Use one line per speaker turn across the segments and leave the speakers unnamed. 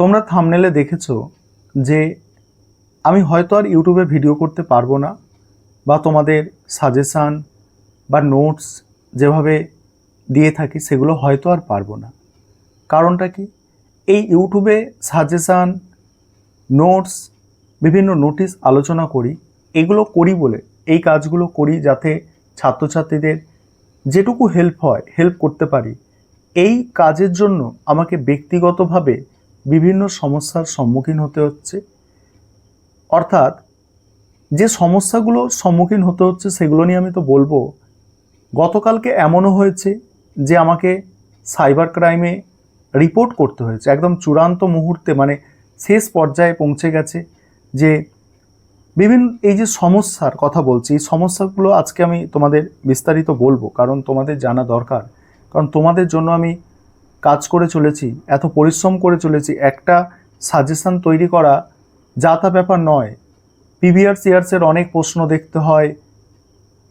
তোমরা থামনেলে দেখেছ যে আমি হয়তো আর ইউটিউবে ভিডিও করতে পারব না বা তোমাদের সাজেশান বা নোটস যেভাবে দিয়ে থাকি সেগুলো হয়তো আর পারব না। কারণটা কি? এই ইউটিউবে সাজেশান নোটস বিভিন্ন নোটিশ আলোচনা করি, এগুলো করি বলে, এই কাজগুলো করি যাতে ছাত্রছাত্রীদের যেটুকু হেল্প হয় হেল্প করতে পারি, এই কাজের জন্য আমাকে ব্যক্তিগতভাবে বিভিন্ন সমস্যার সম্মুখীন হতে হচ্ছে। অর্থাৎ যে সমস্যাগুলো সম্মুখীন হতে হচ্ছে সেগুলো নিয়ে আমি তো বলব, গতকালকে এমনও হয়েছে যে আমাকে সাইবার ক্রাইমে রিপোর্ট করতে হয়েছে। একদম চূড়ান্ত মুহূর্তে মানে শেষ পর্যায়ে পৌঁছে গেছে যে বিভিন্ন এই যে সমস্যার কথা বলছি, এই সমস্যাগুলো আজকে আমি তোমাদের বিস্তারিত বলব, কারণ তোমাদের জানা দরকার। কারণ তোমাদের জন্য আমি কাজ করে চলেছি, এত পরিশ্রম করে চলেছি, একটা সাজেশান তৈরি করা যা তা ব্যাপার নয়। পিভিআর সিআরসের অনেক প্রশ্ন দেখতে হয়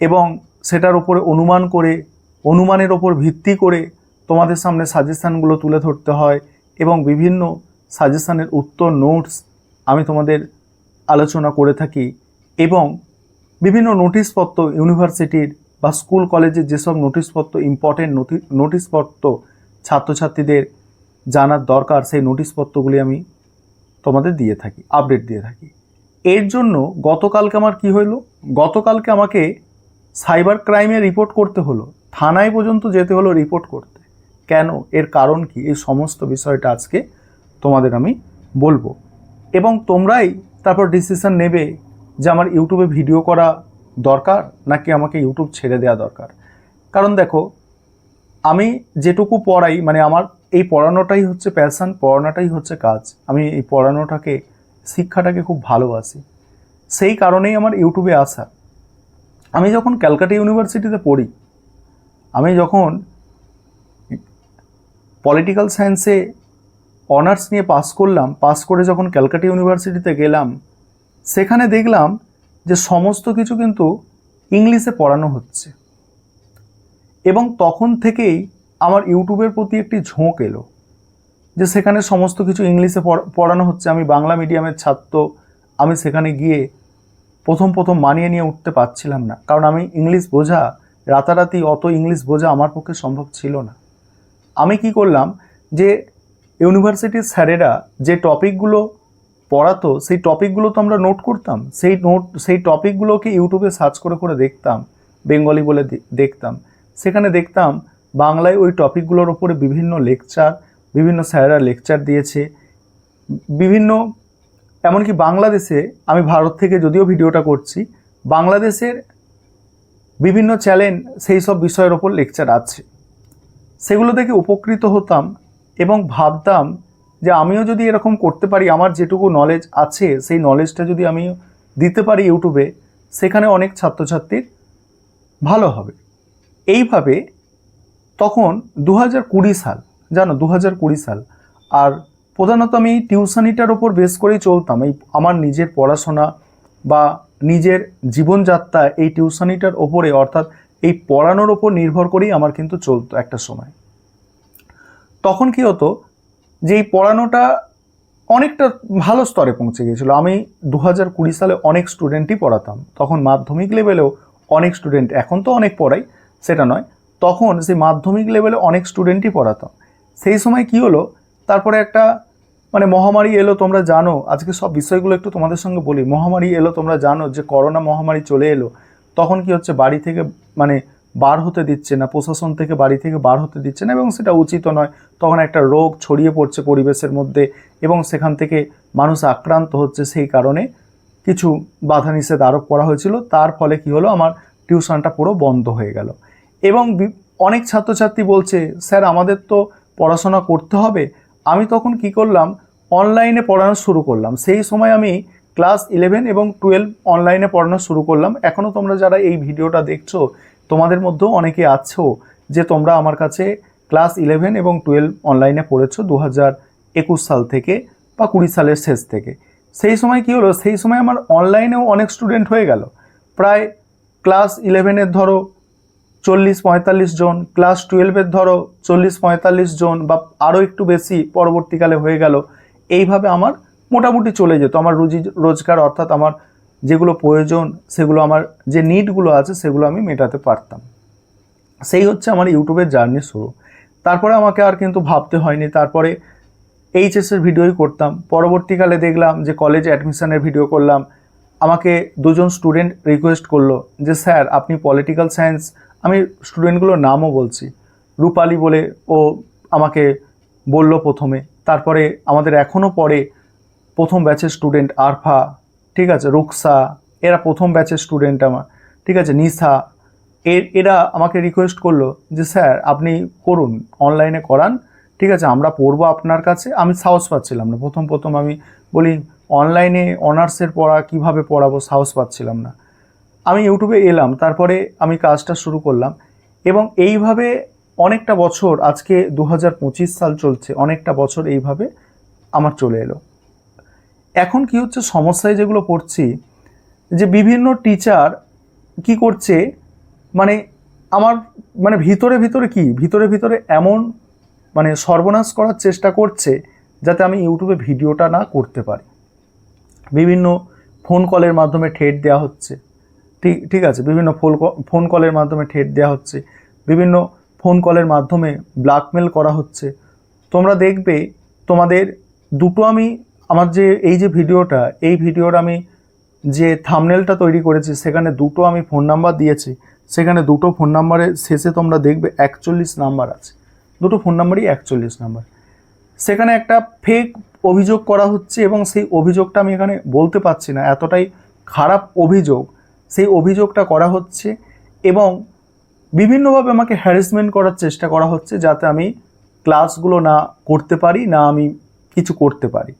এবং সেটার উপরে অনুমান করে, অনুমানের ওপর ভিত্তি করে তোমাদের সামনে সাজেশানগুলো তুলে ধরতে হয় এবং বিভিন্ন সাজেশানের উত্তর নোটস আমি তোমাদের আলোচনা করে থাকি এবং বিভিন্ন নোটিশপত্র ইউনিভার্সিটির বা স্কুল কলেজের যেসব নোটিশপত্র ইম্পর্টেন্ট নোটিশপত্র ছাত্রছাত্রীদের জানার দরকার সেই নোটিশপত্রগুলি আমি তোমাদের দিয়ে থাকি আপডেট দিয়ে থাকি। এর জন্য গতকালকে আমার কি হলো গতকালকে আমাকে সাইবার ক্রাইমে রিপোর্ট করতে হলো। থানায় পর্যন্ত যেতে হলো রিপোর্ট করতে। কেন? এর কারণ কি? এই সমস্ত বিষয়টা আজকে তোমাদের আমি বলব। এবং তোমরাই তারপর ডিসিশন নেবে যে আমার ইউটিউবে ভিডিও করা দরকার নাকি আমাকে ইউটিউব ছেড়ে দেওয়া দরকার। কারণ দেখো আমি যেটুকু পড়াই মানে আমার এই পড়ানোটাই হচ্ছে প্যাশান পড়ানোটাই হচ্ছে কাজ। আমি এই পড়ানোটাকে, শিক্ষাটাকে খুব ভালোবাসি। সেই কারণেই আমার ইউটিউবে আসা। আমি যখন ক্যালকাটা ইউনিভার্সিটিতে পড়ি, আমি যখন পলিটিক্যাল সায়েন্সে অনার্স নিয়ে পাস করলাম, পাস করে যখন ক্যালকাটা ইউনিভার্সিটিতে গেলাম, সেখানে দেখলাম যে সমস্ত কিছু কিন্তু ইংলিশে পড়ানো হচ্ছে। এবং তখন থেকেই আমার ইউটিউবের প্রতি একটি ঝোঁক এলো, যে সেখানে সমস্ত কিছু ইংলিশে পড়- পড়ানো হচ্ছে, আমি বাংলা মিডিয়ামের ছাত্র, আমি সেখানে গিয়ে প্রথম প্রথম মানিয়ে নিয়ে উঠতে পারছিলাম না। কারণ আমি ইংলিশ বোঝা, রাতারাতি অত ইংলিশ বোঝা আমার পক্ষে সম্ভব ছিল না। আমি কি করলাম যে ইউনিভার্সিটির স্যারেরা যে টপিকগুলো পড়াতো, সেই টপিকগুলো তো আমরা নোট করতাম। সেই নোট, সেই টপিকগুলোকে ইউটিউবে সার্চ করে করে দেখতাম, বেঙ্গলি বলে দেখতাম। সেখানে দেখতাম বাংলায় ওই টপিকগুলোর ওপরে বিভিন্ন লেকচার, বিভিন্ন স্যারেরা লেকচার দিয়েছে। বিভিন্ন, এমনকি বাংলাদেশে, আমি ভারত থেকে যদিও ভিডিওটা করছি, বাংলাদেশের বিভিন্ন চ্যানেল সেই সব বিষয়ের ওপর লেকচার আছে। সেগুলো দেখে উপকৃত হতাম এবং ভাবতাম যে আমিও যদি এরকম করতে পারি, আমার যেটুকু নলেজ আছে, সেই নলেজটা যদি আমি দিতে পারি ইউটিউবে, সেখানে অনেক ছাত্রছাত্রীর ভালো হবে। এইভাবে তখন দু হাজার কুড়ি সাল, জানো দু হাজার কুড়ি সাল। আর প্রধানত আমি টিউশনিটার ওপর বেস করেই চলতাম। এই আমার নিজের পড়াশোনা বা নিজের জীবনযাত্রা এই টিউশনিটার ওপরে, অর্থাৎ এই পড়ানোর ওপর নির্ভর করেই আমার কিন্তু চলতো একটা সময়। তখন কি হতো যে এই পড়ানোটা অনেকটা ভালো স্তরে পৌঁছে গিয়েছিল। আমি দু হাজার কুড়ি সালে অনেক স্টুডেন্টই পড়াতাম। তখন মাধ্যমিক লেভেলেও অনেক স্টুডেন্ট এখন তো অনেক পড়াই। সেটা নয়, তখন সেই মাধ্যমিক লেভেলে অনেক স্টুডেন্টই পড়াতাম সেই সময় কি হলো, তারপরে একটা মানে মহামারী এলো, তোমরা জানো, আজকে সব বিষয়গুলো একটু তোমাদের সঙ্গে বলি। মহামারী এলো, তোমরা জানো যে করোনা মহামারী চলে এলো, তখন কি হচ্ছে, বাড়ি থেকে মানে বার হতে দিচ্ছে না, প্রশাসন থেকে বাড়ি থেকে বার হতে দিচ্ছে না, এবং সেটা উচিত নয়। তখন একটা রোগ ছড়িয়ে পড়ছে পরিবেশের মধ্যে, এবং সেখান থেকে মানুষ আক্রান্ত হচ্ছে, সেই কারণে কিছু বাধা নিষেধ আরোপ করা হয়েছিল। তার ফলে কি হলো, আমার টিউশনটা পুরো বন্ধ হয়ে গেল। এবং অনেক ছাত্রছাত্রী বলছে, স্যার, আমাদের তো পড়াশোনা করতে হবে। আমি তখন কি করলাম, অনলাইনে পড়ানো শুরু করলাম। সেই সময় আমি ক্লাস ইলেভেন এবং টুয়েলভ অনলাইনে পড়ানো শুরু করলাম। এখনও তোমরা যারা এই ভিডিওটা দেখছ, তোমাদের মধ্যেও অনেকে আছো যে তোমরা আমার কাছে ক্লাস ইলেভেন এবং টুয়েলভ অনলাইনে পড়েছো দু হাজার একুশ সাল থেকে বা কুড়ি সালের শেষ থেকে। সেই সময় কি হলো, সেই সময় আমার অনলাইনেও অনেক স্টুডেন্ট হয়ে গেল। প্রায় ক্লাস ইলেভেনের ধরো চল্লিশ পঁয়তাল্লিশ জন ক্লাস টুয়েলভের ধরো চল্লিশ পঁয়তাল্লিশ জন বা আরও একটু বেশি পরবর্তীকালে হয়ে গেল, এইভাবে আমার মোটামুটি চলে যেত। আমার রুজি রোজগার অর্থাৎ আমার যেগুলো প্রয়োজন, সেগুলো আমার যে নিডগুলো আছে সেগুলো আমি মেটাতে পারতাম। সেই হচ্ছে আমার ইউটিউবের জার্নি শুরু। তারপরে আমাকে আর কিন্তু ভাবতে হয়নি। তারপরে এইচএসের ভিডিওই করতাম। পরবর্তীকালে দেখলাম যে কলেজে অ্যাডমিশনের ভিডিও করলাম। আমাকে দুজন স্টুডেন্ট রিকোয়েস্ট করল যে, স্যার, আপনি পলিটিক্যাল সায়েন্স আমি স্টুডেন্টগুলোর নামও বলছি। রূপালি বলে ও আমাকে বলল প্রথমে। তারপরে আমাদের এখনও পরে প্রথম ব্যাচের স্টুডেন্ট আরফা, ঠিক আছে, রুকসা, এরা প্রথম ব্যাচের স্টুডেন্ট আমার, ঠিক আছে, নিসা। এর এরা আমাকে রিকোয়েস্ট করল যে, স্যার, আপনি করুন অনলাইনে করান, ঠিক আছে, আমরা পড়ব আপনার কাছে। আমি সাহস পাচ্ছিলাম না। প্রথম প্রথম আমি বলি অনলাইনে অনার্সের পড়া কীভাবে পড়াবো? সাহস পাচ্ছিলাম না। আমি ইউটিউবে এলাম, তারপরে আমি কাজটা শুরু করলাম এবং এইভাবে অনেকটা বছর, আজকে দু হাজার পঁচিশ সাল চলছে, অনেকটা বছর এইভাবে আমার চলে এলো। এখন কি হচ্ছে, সমস্যায় যেগুলো পড়ছি, যে বিভিন্ন টিচার কি করছে মানে আমার মানে ভিতরে ভিতরে কি, ভিতরে ভিতরে এমন মানে সর্বনাশ করার চেষ্টা করছে যাতে আমি ইউটিউবে ভিডিওটা না করতে পারি। বিভিন্ন ফোন কলের মাধ্যমে ঠেট দেওয়া হচ্ছে। ঠিক ঠিক আছে, বিভিন্ন ফোন ফোন কলের মাধ্যমে ঠেট দেওয়া হচ্ছে, বিভিন্ন ফোন কলের মাধ্যমে ব্ল্যাকমেল করা হচ্ছে। তোমরা দেখবে তোমাদের দুটো আমি, আমার যে এই যে ভিডিওটা, এই ভিডিওর আমি যে থামনেলটা তৈরি করেছি, সেখানে দুটো আমি ফোন নাম্বার দিয়েছি, সেখানে দুটো ফোন নাম্বারের শেষে তোমরা দেখবে একচল্লিশ নাম্বার আছে। দুটো ফোন নাম্বারই একচল্লিশ নাম্বার সেখানে একটা ফেক অভিযোগ করা হচ্ছে এবং সেই অভিযোগটা আমি এখানে বলতে পারছি না, এতটাই খারাপ অভিযোগ সেই অভিযোগটা করা হচ্ছে এবং বিভিন্নভাবে আমাকে হ্যারাসমেন্ট করার চেষ্টা করা হচ্ছে যাতে আমি ক্লাসগুলো না করতে পারি, না আমি কিছু করতে পারি।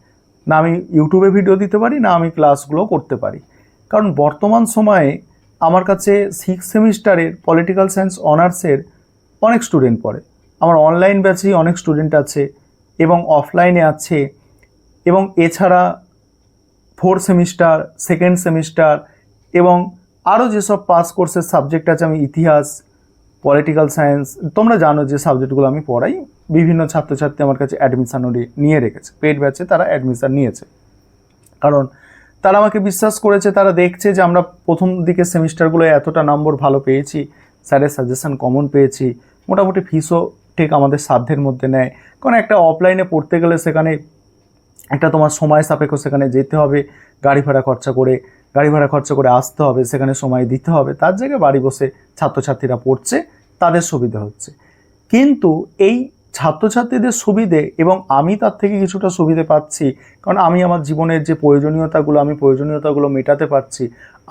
না আমি ইউটিউবে ভিডিও দিতে পারি, না আমি ক্লাসগুলো করতে পারি। কারণ বর্তমান সময়ে আমার কাছে সিক্স সেমিস্টারের পলিটিক্যাল সায়েন্স অনার্সের অনেক স্টুডেন্ট পড়ে। আমার অনলাইন ব্যাচেই অনেক স্টুডেন্ট আছে এবং অফলাইনে আছে এবং এছাড়া ফোর সেমিস্টার সেকেন্ড সেমিস্টার এবং আরও যেসব পাস কোর্সের সাবজেক্ট আছে, আমি ইতিহাস পলিটিক্যাল সায়েন্স তোমরা জানো যে সাবজেক্টগুলো আমি পড়াই। বিভিন্ন ছাত্রছাত্রী আমার কাছে অ্যাডমিশানও নিয়ে রেখেছে। পেড ব্যাচে তারা অ্যাডমিশান নিয়েছে। কারণ তারা আমাকে বিশ্বাস করেছে, তারা দেখছে যে আমরা প্রথম দিকের সেমিস্টারগুলো এতটা নম্বর ভালো পেয়েছি স্যারের সাজেশান কমন পেয়েছি, মোটামুটি ফিসও ঠিক আমাদের সাধ্যের মধ্যে নেয়। কারণ একটা অফলাইনে পড়তে গেলে সেখানে একটা তোমার সময় সাপেক্ষ সেখানে যেতে হবে, গাড়ি ভাড়া খরচা করে গাড়ি ভাড়া খরচা করে আসতে হবে, সেখানে সময় দিতে হবে, তার জায়গায় বাড়ি বসে ছাত্রছাত্রীরা পড়ছে, তাদের সুবিধা হচ্ছে। কিন্তু এই ছাত্রছাত্রীদের সুবিধে, এবং আমি তার থেকে কিছুটা সুবিধে পাচ্ছি, কারণ আমি আমার জীবনের যে প্রয়োজনীয়তাগুলো, আমি প্রয়োজনীয়তাগুলো মেটাতে পারছি,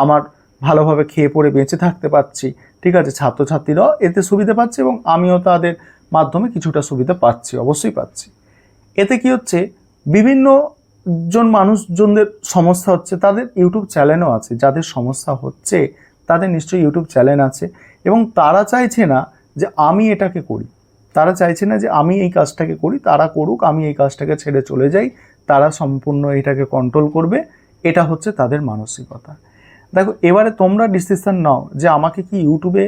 আমার ভালোভাবে খেয়ে পড়ে বেঁচে থাকতে পারছি, ঠিক আছে, ছাত্রছাত্রীরাও এতে সুবিধা পাচ্ছে এবং আমিও তাদের মাধ্যমে কিছুটা সুবিধা পাচ্ছি, অবশ্যই পাচ্ছি। এতে কি হচ্ছে, বিভিন্ন জন মানুষজনদের সমস্যা হচ্ছে, তাদের ইউটিউব চ্যানেলও আছে, যাদের সমস্যা হচ্ছে, তাদের নিশ্চয়ই ইউটিউব চ্যানেল আছে। এবং তারা চাইছে না যে আমি এটাকে করি। তারা চাইছে না যে আমি এই কাজটাকে করি, তারা করুক, আমি এই কাজটাকে ছেড়ে চলে যাই, তারা সম্পূর্ণ এটাকে কন্ট্রোল করবে। এটা হচ্ছে তাদের মানসিকতা। দেখো, এবারে তোমরা ডিসিশন নাও যে আমাকে কি ইউটিউবে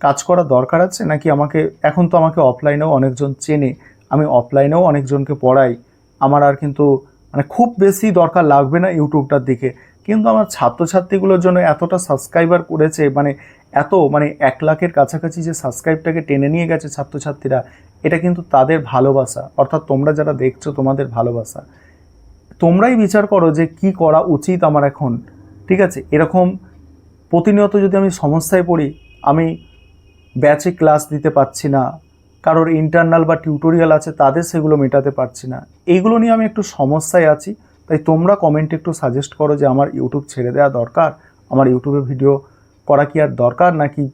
কাজ করা দরকার আছে, নাকি আমাকে, এখন তো আমাকে অফলাইনেও অনেকজন চেনে, আমি অফলাইনেও অনেকজনকে পড়াই, আমার আর কিন্তু মানে খুব বেশি দরকার লাগবে না ইউটিউবটার দিকে। কিন্তু আমার ছাত্রছাত্রীগুলোর জন্য এতটা সাবস্ক্রাইবার করেছে মানে এত মানে এক লাখের কাছাকাছি যে সাবস্ক্রাইবটাকে টেনে নিয়ে গেছে ছাত্রছাত্রীরা, এটা কিন্তু তাদের ভালোবাসা। অর্থাৎ তোমরা যারা দেখছ তোমাদের ভালোবাসা। তোমরাই বিচার করো যে কি করা উচিত আমার এখন। ঠিক আছে? এরকম প্রতিনিয়ত যদি আমি সমস্যায় পড়ি, আমি ব্যাচে ক্লাস দিতে পারছি না কারোর ইন্টারনাল বা টিউটোরিয়াল আছে, তাদের সেগুলো মেটাতে পারছি না। এইগুলো নিয়ে আমি একটু সমস্যায় আছি, তাই তোমরা কমেন্টে একটু সাজেস্ট করো যে আমার ইউটিউব ছেড়ে দেওয়া দরকার, আমার ইউটিউবে ভিডিও করা কি আর দরকার নাকি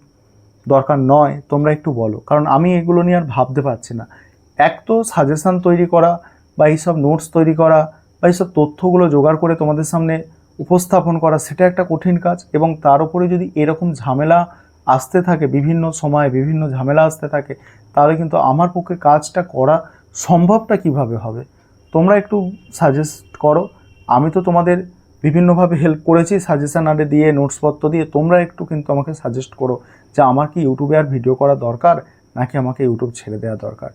দরকার নয়, তোমরা একটু বলো। কারণ আমি এগুলো নিয়ে আর ভাবতে পারছি না। এক তো সাজেশান তৈরি করা বা এইসব নোটস তৈরি করা বা এইসব তথ্যগুলো জোগাড় করে তোমাদের সামনে উপস্থাপন করা, সেটা একটা কঠিন কাজ এবং তার উপরে যদি এরকম ঝামেলা আসতে থাকে, বিভিন্ন সময়ে বিভিন্ন ঝামেলা আসতে থাকে, তাহলে কিন্তু আমার পক্ষে কাজটা করা সম্ভবটা কীভাবে হবে? তোমরা একটু সাজেস্ট করো। আমি তো তোমাদের বিভিন্নভাবে হেল্প করেছি সাজেশান আরে দিয়ে নোটসপত্র দিয়ে। তোমরা একটু কিন্তু আমাকে সাজেস্ট করো যে আমার কি ইউটিউবে আর ভিডিও করা দরকার, নাকি আমাকে ইউটিউব ছেড়ে দেওয়া দরকার?